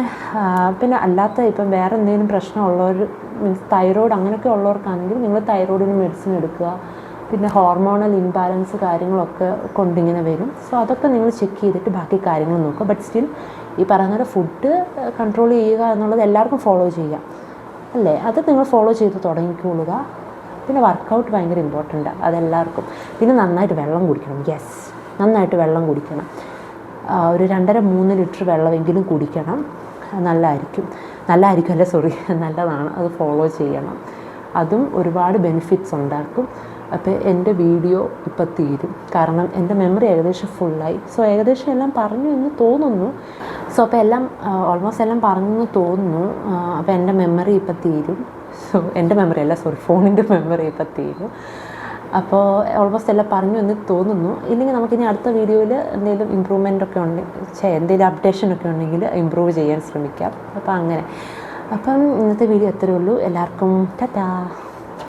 പിന്നെ അല്ലാത്ത ഇപ്പം വേറെ എന്തെങ്കിലും പ്രശ്നമുള്ളവർ മീൻസ് തൈറോയ്ഡ് അങ്ങനെയൊക്കെ ഉള്ളവർക്കാണെങ്കിൽ നിങ്ങൾ തൈറോയിഡിന് മെഡിസിൻ എടുക്കുക. പിന്നെ ഹോർമോണൽ ഇംബാലൻസ് കാര്യങ്ങളൊക്കെ കൊണ്ടിങ്ങനെ വരും. സോ അതൊക്കെ നിങ്ങൾ ചെക്ക് ചെയ്തിട്ട് ബാക്കി കാര്യങ്ങൾ നോക്കുക. ബട്ട് സ്റ്റിൽ ഈ പറയുന്ന ഫുഡ് കൺട്രോൾ ചെയ്യുക എന്നുള്ളത് എല്ലാവർക്കും ഫോളോ ചെയ്യാം അല്ലേ? അത് നിങ്ങൾ ഫോളോ ചെയ്ത് തുടങ്ങിക്കൊള്ളുക. പിന്നെ വർക്കൗട്ട് ഭയങ്കര ഇമ്പോർട്ടന്റ് അതെല്ലാവർക്കും. പിന്നെ നന്നായിട്ട് വെള്ളം കുടിക്കണം. യെസ് നന്നായിട്ട് വെള്ളം കുടിക്കണം. ഒരു രണ്ടര മൂന്ന് ലിറ്റർ വെള്ളമെങ്കിലും കുടിക്കണം. നല്ലതായിരിക്കും നല്ലതായിരിക്കും അല്ല? സോറി *laughs* നല്ലതാണ്. അത് ഫോളോ ചെയ്യണം. അതും ഒരുപാട് ബെനിഫിറ്റ്സ് ഉണ്ടാക്കും. അപ്പോൾ എന്റെ വീഡിയോ ഇപ്പം തീരും. കാരണം എന്റെ മെമ്മറി ഏകദേശം ഫുള്ളായി സോ ഏകദേശം എല്ലാം പറഞ്ഞു എന്ന് തോന്നുന്നു. സോ അപ്പോൾ എല്ലാം ഓൾമോസ്റ്റ് എല്ലാം പറഞ്ഞു എന്ന് തോന്നുന്നു അപ്പോൾ എന്റെ മെമ്മറി ഇപ്പം തീരും. സോ എന്റെ മെമ്മറി അല്ല സോറി ഫോണിന്റെ മെമ്മറി ഇപ്പം തീരും. അപ്പോൾ ഓൾമോസ്റ്റ് എല്ലാം പറഞ്ഞു എന്ന് തോന്നുന്നു. ഇല്ലെങ്കിൽ നമുക്കിനി അടുത്ത വീഡിയോയിൽ എന്തെങ്കിലും ഇമ്പ്രൂവ്മെന്റ് ഒക്കെ ഉണ്ടെങ്കിൽ എന്തെങ്കിലും അപ്ഡേഷൻ ഒക്കെ ഉണ്ടെങ്കിൽ ഇമ്പ്രൂവ് ചെയ്യാൻ ശ്രമിക്കാം. അപ്പോൾ അങ്ങനെ. അപ്പം ഇന്നത്തെ വീഡിയോ എത്രയേ ഉള്ളൂ. എല്ലാവർക്കും ടാറ്റാ.